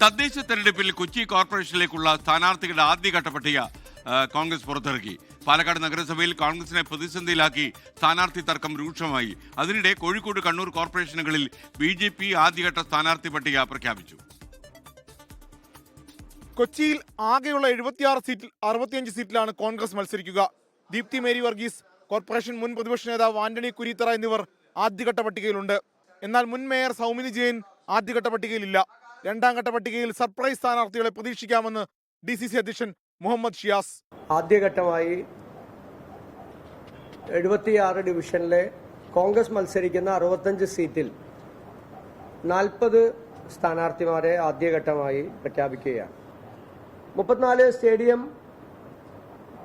തദ്ദേശ തെരഞ്ഞെടുപ്പിൽ കൊച്ചി കോർപ്പറേഷനിലേക്കുള്ള സ്ഥാനാർത്ഥികളുടെ ആദ്യഘട്ട പട്ടിക കോൺഗ്രസ് പുറത്തിറക്കി. പാലക്കാട് നഗരസഭയിൽ കോൺഗ്രസിനെ പ്രതിസന്ധിയിലാക്കി സ്ഥാനാർത്ഥി തർക്കം രൂക്ഷമായി. അതിനിടെ കോഴിക്കോട് കണ്ണൂർ കോർപ്പറേഷനുകളിൽ ബി ജെ പി ആദ്യഘട്ട സ്ഥാനാർത്ഥി പട്ടിക പ്രഖ്യാപിച്ചു. കൊച്ചിയിൽ ആകെയുള്ള എഴുപത്തിയാറ് സീറ്റിൽ അറുപത്തിയഞ്ച് സീറ്റിലാണ് കോൺഗ്രസ് മത്സരിക്കുക. ദീപ്തി മേരി വർഗീസ് കോർപ്പറേഷൻ മുൻ പ്രതിപക്ഷ നേതാവ് ആന്റണി കുരീത്തറ എന്നിവർ ആദ്യഘട്ട പട്ടികയിലുണ്ട്. എന്നാൽ മുൻ മേയർ സൗമിനി ജെയിൻ ആദ്യഘട്ട പട്ടികയിലില്ല. രണ്ടാം ഘട്ട പട്ടികയിൽ സർപ്രൈസ് സ്ഥാനാർത്ഥികളെ പ്രതീക്ഷിക്കാമെന്ന് ഡി സി സി അധ്യക്ഷൻ മുഹമ്മദ് ഷിയാസ്. ആദ്യഘട്ടമായി എഴുപത്തിയാറ് ഡിവിഷനിലെ കോൺഗ്രസ് മത്സരിക്കുന്ന അറുപത്തഞ്ച് സീറ്റിൽ നാൽപ്പത് സ്ഥാനാർത്ഥിമാരെ ആദ്യഘട്ടമായി പ്രഖ്യാപിക്കുകയാണ്. മുപ്പത്തിനാല് സ്റ്റേഡിയം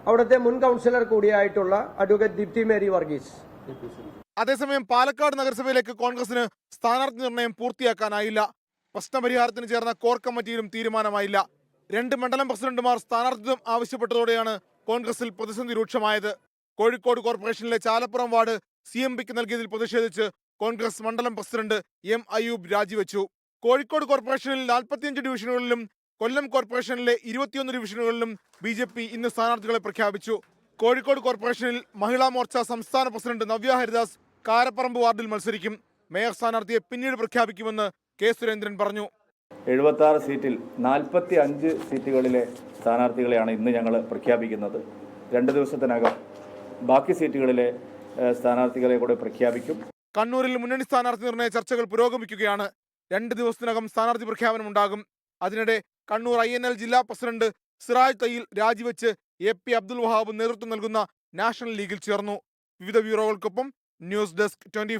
അവിടുത്തെ മുൻ കൗൺസിലർ കൂടിയായിട്ടുള്ള അഡ്വക്കേറ്റ് ദീപ്തി മേരി വർഗീസ്. അതേസമയം പാലക്കാട് നഗരസഭയിലേക്ക് കോൺഗ്രസിന് സ്ഥാനാർത്ഥി നിർണയം പൂർത്തിയാക്കാനായില്ല. പ്രശ്നപരിഹാരത്തിന് ചേർന്ന കോർ കമ്മിറ്റിയിലും തീരുമാനമായില്ല. രണ്ട് മണ്ഡലം പ്രസിഡന്റുമാർ സ്ഥാനാർത്ഥിത്വം ആവശ്യപ്പെട്ടതോടെയാണ് കോൺഗ്രസിൽ പ്രതിസന്ധി രൂക്ഷമായത്. കോഴിക്കോട് കോർപ്പറേഷനിലെ ചാലപ്പുറം വാർഡ് സി എം പിക്ക് നൽകിയതിൽ പ്രതിഷേധിച്ച് കോൺഗ്രസ് മണ്ഡലം പ്രസിഡന്റ് എം അയ്യൂബ് രാജിവെച്ചു. കോഴിക്കോട് കോർപ്പറേഷനിൽ നാൽപ്പത്തിയഞ്ച് ഡിവിഷനുകളിലും കൊല്ലം കോർപ്പറേഷനിലെ ഇരുപത്തിയൊന്ന് ഡിവിഷനുകളിലും ബി ജെ പി ഇന്ന് സ്ഥാനാർത്ഥികളെ പ്രഖ്യാപിച്ചു. കോഴിക്കോട് കോർപ്പറേഷനിൽ മഹിളാ മോർച്ച സംസ്ഥാന പ്രസിഡന്റ് നവ്യ ഹരിദാസ് കാരപ്പറമ്പ് വാർഡിൽ മത്സരിക്കും. മേയർ സ്ഥാനാർത്ഥിയെ പിന്നീട് പ്രഖ്യാപിക്കുമെന്ന് കെ സുരേന്ദ്രൻ പറഞ്ഞു. എഴുപത്താറ് സീറ്റിൽ നാൽപ്പത്തി അഞ്ച് സീറ്റുകളിലെ സ്ഥാനാർത്ഥികളെയാണ് ഇന്ന് ഞങ്ങൾ പ്രഖ്യാപിക്കുന്നത്. രണ്ട് ദിവസത്തിനകം ബാക്കി സീറ്റുകളിലെ സ്ഥാനാർത്ഥികളെ കൂടെ പ്രഖ്യാപിക്കും. കണ്ണൂരിൽ മുന്നണി സ്ഥാനാർത്ഥി നിർണയ ചർച്ചകൾ പുരോഗമിക്കുകയാണ്. രണ്ട് ദിവസത്തിനകം സ്ഥാനാർത്ഥി പ്രഖ്യാപനം ഉണ്ടാകും അതിനിടെ കണ്ണൂർ ഐ എൻ എൽ ജില്ലാ പ്രസിഡന്റ് സിറാജ് തയ്യിൽ രാജിവെച്ച് എ പി അബ്ദുൽ വഹാബ് നേതൃത്വം നൽകുന്ന നാഷണൽ ലീഗിൽ ചേർന്നു. വിവിധ ബ്യൂറോകൾക്കൊപ്പം ന്യൂസ് ഡെസ്ക് ട്വന്റി